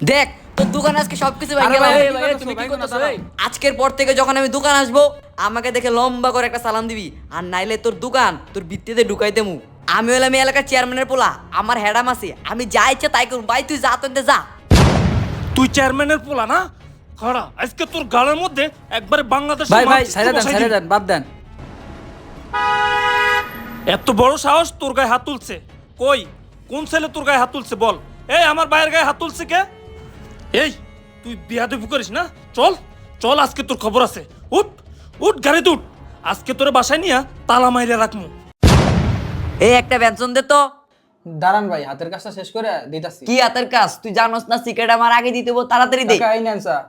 দেখ তোর দোকান আজকে সবকিছু ভাই আরে গেলাম। ভাই, ভাই, ভাই, তুমি কি করতেছো? আজকের পর থেকে যখন আমি দোকান আসব আমাকে দেখে লম্বা করে একটা সালাম দিবি। আর নাইলে তোর দোকান তোর ভিত্তিতে ঢুকাইতে মু আমি হলাম এই এলাকার চেয়ারম্যানের পোলা আমার হেডাম আছে আমি যা ইচ্ছা তাই করুন ভাই তুই যা তোর যা। তুই চেয়ারম্যানের পোলা না? খড়া আজকে তোর গালের মধ্যে একবারে বাংলাদেশ ভাই ভাই সাইডে দেন সাইডে দেন বাদ দেন। এত বড় সাহস তোর গায়ে হাত তুলছে। কই? কোন ছেলে তোর গায়ে হাত তুলছে বল? এই আমার ভাইয়ের গায়ে হাত তুলছে কে? এই তুই বিয়াদবি করিস না? চল চল আজকে তোর খবর আছে। উঠ উঠ গাড়িতে উঠ। আজকে তোরে বাসায় নিয়ে তালা মাইরে রাখমু। এই একটা ব্যঞ্জন দে তো। দাঁড়ান ভাই হাতের কাজটা শেষ করে দিতাছি। কি হাতের কাজ? তুই জানোস না সিগারেট আমার আগে দিতে হব, তাড়াতাড়ি দে। টাকা এই নেন স্যার।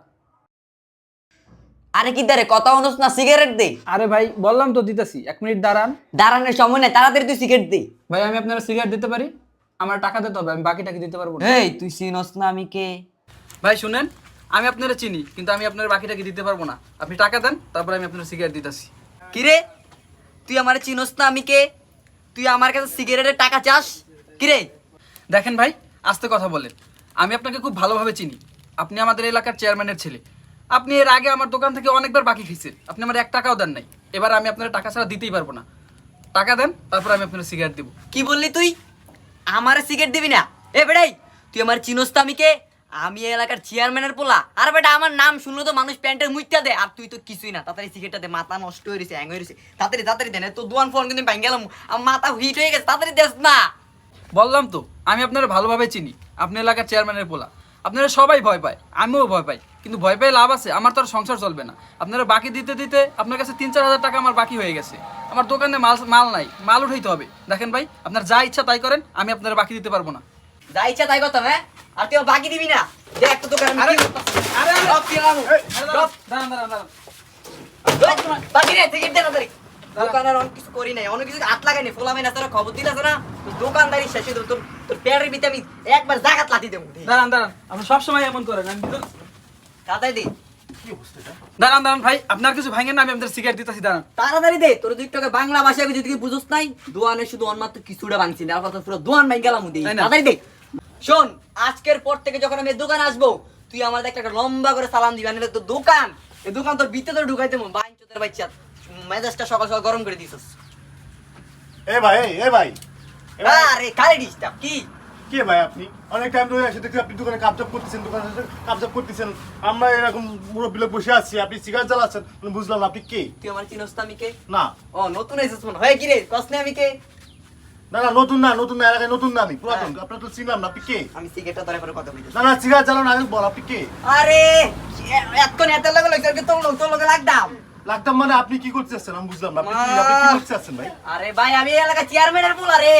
আরে কি দারে কথা হনোস না সিগারেট দে। আরে ভাই বললাম তো দিতাছি এক মিনিট দাঁড়ান। দাঁড়ানোর সময় নেই তাড়াতাড়ি তুই সিগারেট দে। ভাই আমি আপনারা সিগারেট দিতে পারি? আমার টাকা দিতে হবে আমি বাকি টাকা দিতে পারব না। এই তুই চিনস না আমি কে? ভাই শুনেন আমি আপনারা চিনি কিন্তু আমি আপনার বাকি টাকা দিতে পারব না। আপনি টাকা দেন তারপর আমি আপনার সিগারেট দিতেছি। কিরে? তুই আমার চিনস না আমি কে? তুই আমার কাছে সিগারেটের টাকা চাস? কিরে? দেখেন ভাই আস্তে কথা বলেন। আমি আপনাকে খুব ভালোভাবে চিনি। আপনি আমাদের এলাকার চেয়ারম্যানের ছেলে। আপনি এর আগে আমার দোকান থেকে অনেকবার বাকি খেয়েছেন। আপনি আমার এক টাকাও দেন নাই। এবার আমি আপনার টাকা ছাড়া দিতেই পারব না। টাকা দেন তারপর আমি আপনার সিগারেট দেবো। কি বললি তুই? আমার সিগারেট দিবি না? এ বেটাই তুই আমার চিনস তো আমি কে? আমি এলাকার চেয়ারম্যানের পোলা। আর বেটা, আমার নাম শুনলো তো মানুষ প্যান্টের মুইটা দে আর তুই তো কিছুই না। তাড়াতাড়ি সিগারেটটা দে, মাথা নষ্ট হয়ে গেছে হ্যাং হয়ে গেছে তাড়াতাড়ি তাড়াতাড়ি দেন তো দোয়ান ফোন কিন্তু ভেঙে গেলাম। আমার মাথা হিট হয়ে গেছে, তাড়াতাড়ি না। বললাম তো, আমি আপনারা ভালোভাবে চিনি। আপনি এলাকার চেয়ারম্যানের পোলা। আপনারা সবাই ভয় পায়, আমিও ভয় পাই। কিন্তু ভয় পেয়ে লাভ আছে, আমার তো আর সংসার চলবে না। আপনারা বাকি দিতে দিতে আপনার কাছে তিন চার হাজার টাকা আমার বাকি হয়ে গেছে। আমার দোকানে মাল মাল নাই, মাল উঠাইতে হবে। দেখেন ভাই, আপনার যা ইচ্ছা তাই করেন, আমি আপনারা বাকি দিতে পারব না। যা ইচ্ছা তাই কথা হ্যাঁ? আর তুই বাকি দিবি না। দেখ তো তোকে আরে, আরে, আরে। সব দিয়ে দাঁড়ান দাঁড়ান দাঁড়ান বাকি রে টিকিট দে তাড়াতাড়ি দোকানের অনেক কিছু করি নাই অনেক কিছু হাত লাগাইনি ফোলা মাইনা তোরা খবর দিলাস না দোকানদারি শেষ যাবে। তোর তোর পেটের ভিতরে আমি একবার জাগাত লাথি দেবো। দাঁড়ান দাঁড়ান। আপনি সবসময় এমন করেন আমি ভিতর- তাড়াতাড়ি দে। দাঁড়ান দাঁড়ান ভাই আপনার কিছু ভাঙেন না আমি আপনাদের সিগারেট দিতেছি দাঁড়ান। তাড়াতাড়ি দে তোর দুই টাকা বাংলা ভাষা যদি তুই বুঝোস নাই? দোয়ানে শুধু অনমাত্র কিছুটা ভাঙছি না আর কথা পুরো দোয়ান ভাঙ গেলাম দে। তাড়াতাড়ি দে। শোন আজকের পর থেকে যখন আমি দোকান আসব তুই আমার দেখলে একটা লম্বা করে সালাম দিবি। মানে তোর দোকান? এই দোকান তোর ভিতরে তোর ঢুকাইতে বাইন চোদের বাচ্চা। মেজাজটা সকাল সকাল গরম করে দিছিস এ ভাই এ ভাই। আরে কারে ডিস্টার্ব কি? কে ভাই আপনি? অনেক টাইম ধরে এসে দেখছি আপনি দোকানে কাপজাপ করতেছেন দোকানে কাপজাপ করতেছেন। আমরা এরকম মুরব্বী লোক বসে আছি আপনি সিগারেট জ্বালাচ্ছেন বুঝলাম আপনি কে? তুই আমার চিনস তো আমি কে? না। ও নতুন এসেছিস মনে হয়। কি রে? কসনে আমি কে? না না নতুন না নতুন না এলাকায় নতুন না আমি পুরাতন আপনার তো চিনলাম না আপনি কে? আমি সিগারেটটা ধরে করে কথা বলছি না না সিগারেট জ্বালানো আগে বল আপনি কে? আরে এতক্ষণ এত লাগে লাগে লোক লোকে লাগতাম। লাগতাম মানে আপনি কি করতেছেন আমি বুঝলাম না আপনি কি- আপনি কি করতেছেন ভাই? আরে ভাই আমি চেয়ারম্যানের পোলা রে।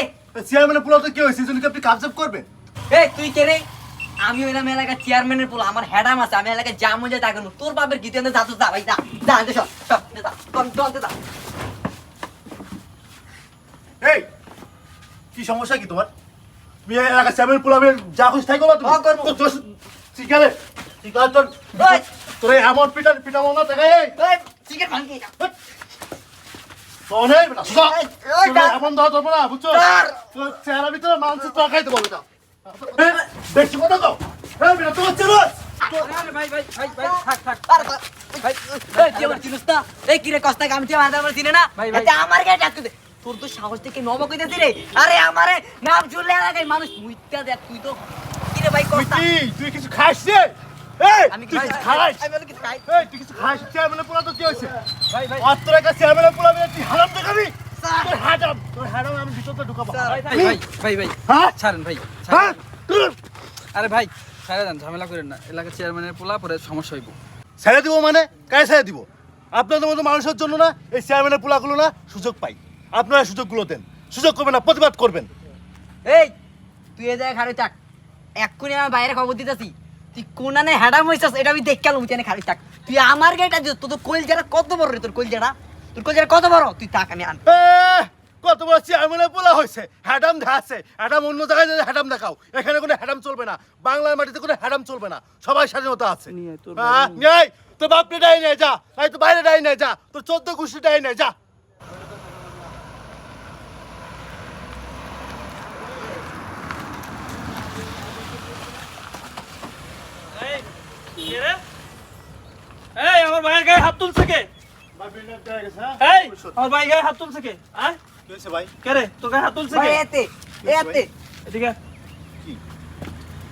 চেয়ারম্যানের তো কি এই জন্য আপনি কাপজাপ করবেন? এই তুই কে রে? আমি হইলাম এলাকার চেয়ারম্যানের পোলা আমার হেডাম আছে আমি এলাকায় যা মজা তা তোর বাপের গীতে যা তো যা ভাই যা যা আনতে সব সব যা কোন কোন যা এই কি সমস্যা কি তোমার? তুমি চেয়ারম্যান পুরো আমি যা খুশি তাই করবা তুমি? হ্যাঁ। তো তোর সিগারেট সিগারেট তোর ওই। তোর এমন পিটা পিটা মনে থাকে এই। এই সিগারেট ভাঙি শোনে বেটা শুধু এই, এই, তোর এমন ধর না বুঝছ? তোর চেহারা ভিতরে মানুষের তো খাইতে বলবে না। দেখছি কথা তো এই বেটা থাক থাক। আমার না? কি রে কস্তা গামছি তুই আমার আমার চিনে না? ভাই, ভাই। এতে আমার গায়ে ডাকতে দে। তোর তো সাহস থেকে নব কইতেছি রে। আরে আমারে নাম শুনলে এলাকায় মানুষ মুইতা দেখ তুই তো। কি রে ভাই তুই তুই কিছু খাস রে? আমি তুই খাই কিছু খাইছ আমি বলি কিছু খাই। এই তুই কিছু খাইছ চেয়ারম্যানের পুরা তো কি হয়েছে? ভাই ভাই। অত্র একটা চেয়ারম্যানের পুরা তুই হারাম দেখাবি তোর হারাম। তোর হারাম আমি ভিতরতে ঢুকাবো। ভাই ভাই ভাই ভাই হ্যাঁ? ছাড়েন ভাই হ্যাঁ? আরে ভাই ছাড়ে দেন ঝামেলা করেন না। এলাকার চেয়ারম্যানের পোলা পরে সমস্যা হইব। ছেড়ে দিব মানে? কায় ছেড়ে দিব? আপনাদের মতো মানুষের জন্য না এই চেয়ারম্যানের পোলাগুলো না সুযোগ পাই। আপনারা সুযোগগুলো দেন। সুযোগ করবেন না প্রতিবাদ করবেন। এই তুই এ জায়গায় খাড়ি থাক। এক্ষুনি আমার বাইরে খবর দিতেছি। তুই কোনানে হেডাম হইছাস এটা আমি দেখ কেলাম তুই খাড়ি থাক। তুই আমার গাড়িটা দিস তোর কইলজাটা কত বড় রে তোর কইলজাটা তোর কইলজাটা কত বড়? তুই থাক আমি আন এ, কত বড় চেয়ারম্যানের পোলা হয়েছে হ্যাডাম দেখাচ্ছে। হ্যাডাম অন্য জায়গায় যদি হ্যাডাম দেখাও। এখানে কোনো হ্যাডাম চলবে না। বাংলার মাটিতে কোনো হ্যাডাম চলবে না। সবাই স্বাধীনতা আছে। নিয়ে তোর হ্যাঁ, নিয়ে। আয়। তোর বাপরে ডাই নেই যা। নাই তো বাইরে ডাই নেই যা। তোর চোদ্দ গোষ্ঠী ডাই নেই যা কে রে? এই আমার ভাইয়ের গায়ে হাত তুলছে কে? ভাই বিল্ডার দেয়া গেছে হ্যাঁ এই আমার ভাই গায়ে হাত তুলছে কে? আয়। ভাই? কে রে? তোর গায়ে হাত তুলছে কে? এতে এতে এদিকে কি?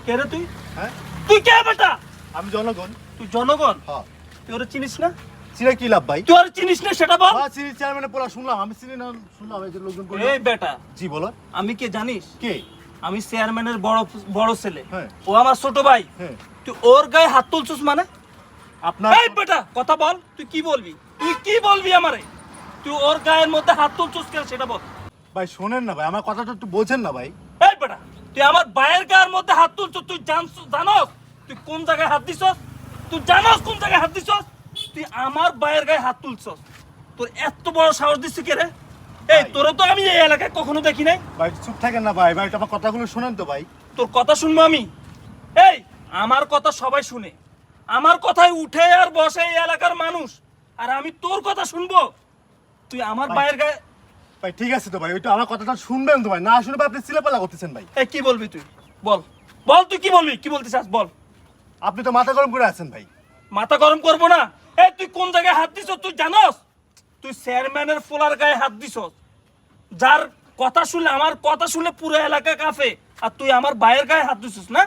কে রে তুই? হ্যাঁ? তুই কে বেটা? আমি জনগণ। তুই জনগণ? হ্যাঁ। তুই ওরা চিনিস না? চিনে কি লাভ ভাই? তুই ওরা চিনিস না সেটা বল। হ্যাঁ চিনি পোলা শুনলাম। আমি চিনি না শুনলাম এই যে লোকজন। এই বেটা। জি বলো। আমি কে জানিস? কে? আমি চেয়ারম্যানের বড় বড় ছেলে। হ্যাঁ। ও আমার ছোট ভাই। হ্যাঁ। তুই ওর গায়ে হাত তুলছিস মানে? আপনার এই বেটা কথা বল তুই কি বলবি? তুই কি বলবি আমারে? তুই ওর গায়ের মধ্যে হাত তুলছিস কেন সেটা বল। ভাই শোনেন না ভাই আমার কথাটা একটু বোঝেন না ভাই। এই বেটা তুই আমার ভাইয়ের গায়ের মধ্যে হাত তুলছিস তুই জানছ জানস? তুই কোন জায়গায় হাত দিছস? তুই জানস কোন জায়গায় হাত দিছস? তুই আমার ভাইয়ের গায়ে হাত তুলছস। তোর এত বড় সাহস দিছিস কে রে? এই। তোরা তো আমি এই এলাকায় কখনো দেখি নাই। ভাই চুপ থাকেন না ভাই ভাই আমার কথাগুলো শোনেন তো ভাই। তোর কথা শুনব আমি। এই আমার কথা সবাই শুনে। আমার কথায় উঠে আর বসে এই এলাকার মানুষ। আর আমি তোর কথা শুনব? তুই আমার। ভাইয়ের গায়ে ভাই ঠিক আছে তো ভাই ওইটা আমার কথাটা শুনবেন তো ভাই। না শুনে ভাই আপনি সিলেপালা করতেছেন ভাই। এই কি বলবি তুই? বল। বল তুই কি বলবি? কি বলতে চাস? বল। আপনি তো মাথা গরম করে আছেন ভাই। মাথা গরম করব না? এই তুই কোন জায়গায় হাত দিছ তুই জানস? তুই চেয়ারম্যানের ফোলার গায়ে হাত দিছ যার কথা শুনলে আমার কথা শুনলে পুরো এলাকা কাফে আর তুই আমার ভাইয়ের গায়ে হাত দিছিস না?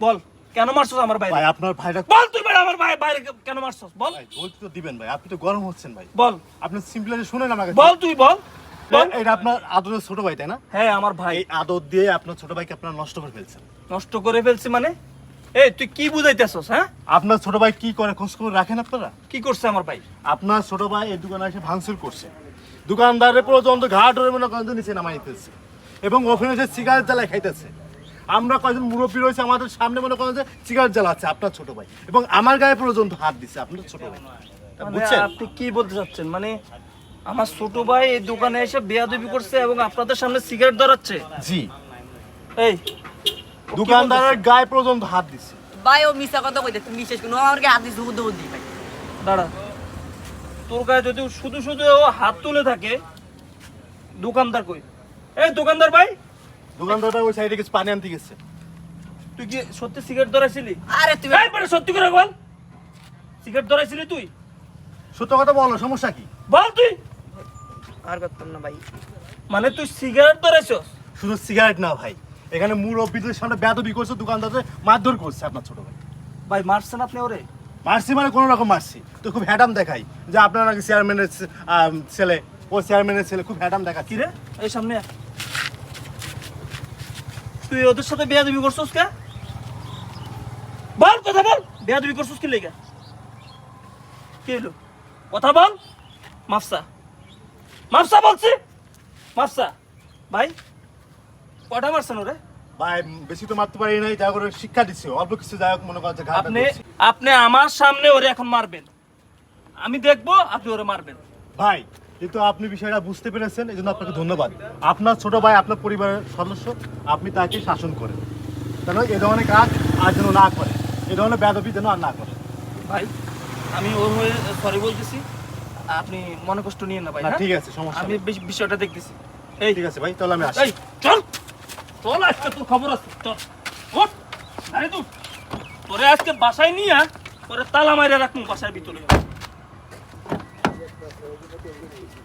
বল। কেন মারছস আমার ভাই ভাই আপনার ভাইটা বল তুই বেটা আমার ভাই বাইরে কেন মারছস? বল। ভাই বলতে তো দিবেন ভাই আপনি তো গরম হচ্ছেন ভাই। বল। আপনি সিম্পলি শুনেন আমাকে। বল তুই বল। এটা আপনার আদরের ছোট ভাই তাই না? হ্যাঁ আমার ভাই। এই আদর দিয়ে আপনার ছোট ভাইকে আপনার নষ্ট করে ফেলছেন। নষ্ট করে ফেলছি মানে? এই তুই কি বুঝাইতেছস হ্যাঁ? আপনার ছোট ভাই কি করে? খোঁজ খবর রাখেন আপনারা? কি করছে আমার ভাই? আপনার ছোট ভাই এই দোকানে এসে ভাঙচুর করছে। দোকানদারের পর্যন্ত ঘাট ধরে মনে করেন নিচে নামাই দিতেছে এবং ওখানে এসে সিগারেট জ্বালায় খাইতেছে। আমরা কয়েকজন মুরব্বী রয়েছে আমাদের সামনে মনে করেন যে সিগারেট জ্বালাচ্ছে আপনার ছোট ভাই। এবং আমার গায়ে পর্যন্ত হাত দিচ্ছে আপনার ছোট ভাই। মানে বুঝছেন? আপনি কি বলতে চাচ্ছেন? মানে আমার ছোট ভাই এই দোকানে এসে বেয়াদবি করছে এবং আপনাদের সামনে সিগারেট ধরাচ্ছে? জি। এই দোকানদারের গায়ে পর্যন্ত হাত দিচ্ছে। ভাই ও মিছা কথা কইতে তুমি বিশ্বাস করো আমার গায়ে হাত দিস দুধ দুধ দি ভাই দাঁড়া তোর গায়ে যদি শুধু শুধু ও হাত তুলে থাকে দোকানদার কই? এই দোকানদার ভাই দোকানদারটা ওই সাইডে কিছু পানি আনতে গেছে। তুই কি সত্যি সিগারেট ধরাইছিলি? আরে তুই এই বেটা সত্যি করে বল। সিগারেট ধরাইছিলি তুই? সত্য কথা বলো সমস্যা কি? বল তুই। আর করতাম না ভাই। মানে তুই সিগারেট ধরাইছস? শুধু সিগারেট না ভাই এখানে মূল মুরব্বীদের সামনে বেদবি করছে দোকানদারদের মারধর করছে আপনার ছোট ভাই। ভাই মারছেন আপনি ওরে? মারছি মানে কোনো রকম মারছি। তো খুব হ্যাডাম দেখাই যে আপনার নাকি চেয়ারম্যানের ছেলে ও চেয়ারম্যানের ছেলে খুব হ্যাডাম দেখা কি রে? এই সামনে। তুই ওদের সাথে বেয়াদবি করছস কে? বল কথা বল। বেয়াদবি করছস কি লেগে? কি হলো কথা বল। মাফসা। মাফসা বলছি। মাফসা। ভাই কটা মারছেন ওরে? ভাই বেশি তো মারতে পারি নাই যা করে শিক্ষা দিচ্ছে অল্প কিছু যাই হোক মনে করছে আপনি আপনি আমার সামনে ওরে এখন মারবেন। আমি দেখব আপনি ওরে মারবেন। ভাই কিন্তু আপনি বিষয়টা বুঝতে পেরেছেন এই জন্য আপনাকে ধন্যবাদ। আপনার ছোট ভাই আপনার পরিবারের সদস্য আপনি তাকে শাসন করেন। কেন? এ ধরনের কাজ আর যেন না করে। এ ধরনের বেদবি যেন আর না করে। ভাই আমি ওর হয়ে সরি বলতেছি। আপনি মনে কষ্ট নিয়ে না ভাই না হ্যাঁ? ঠিক আছে সমস্যা আমি বেশ- বিষয়টা দেখতেছি। এই। ঠিক আছে ভাই চল আমি আসি চল! চল আজকে তোর খবর আছে। চল। ওঠ আরে তুই তোরে আজকে বাসায় নিয়ে পরে তালা মাইরে রাখুন বাসার ভিতরে। Thank you.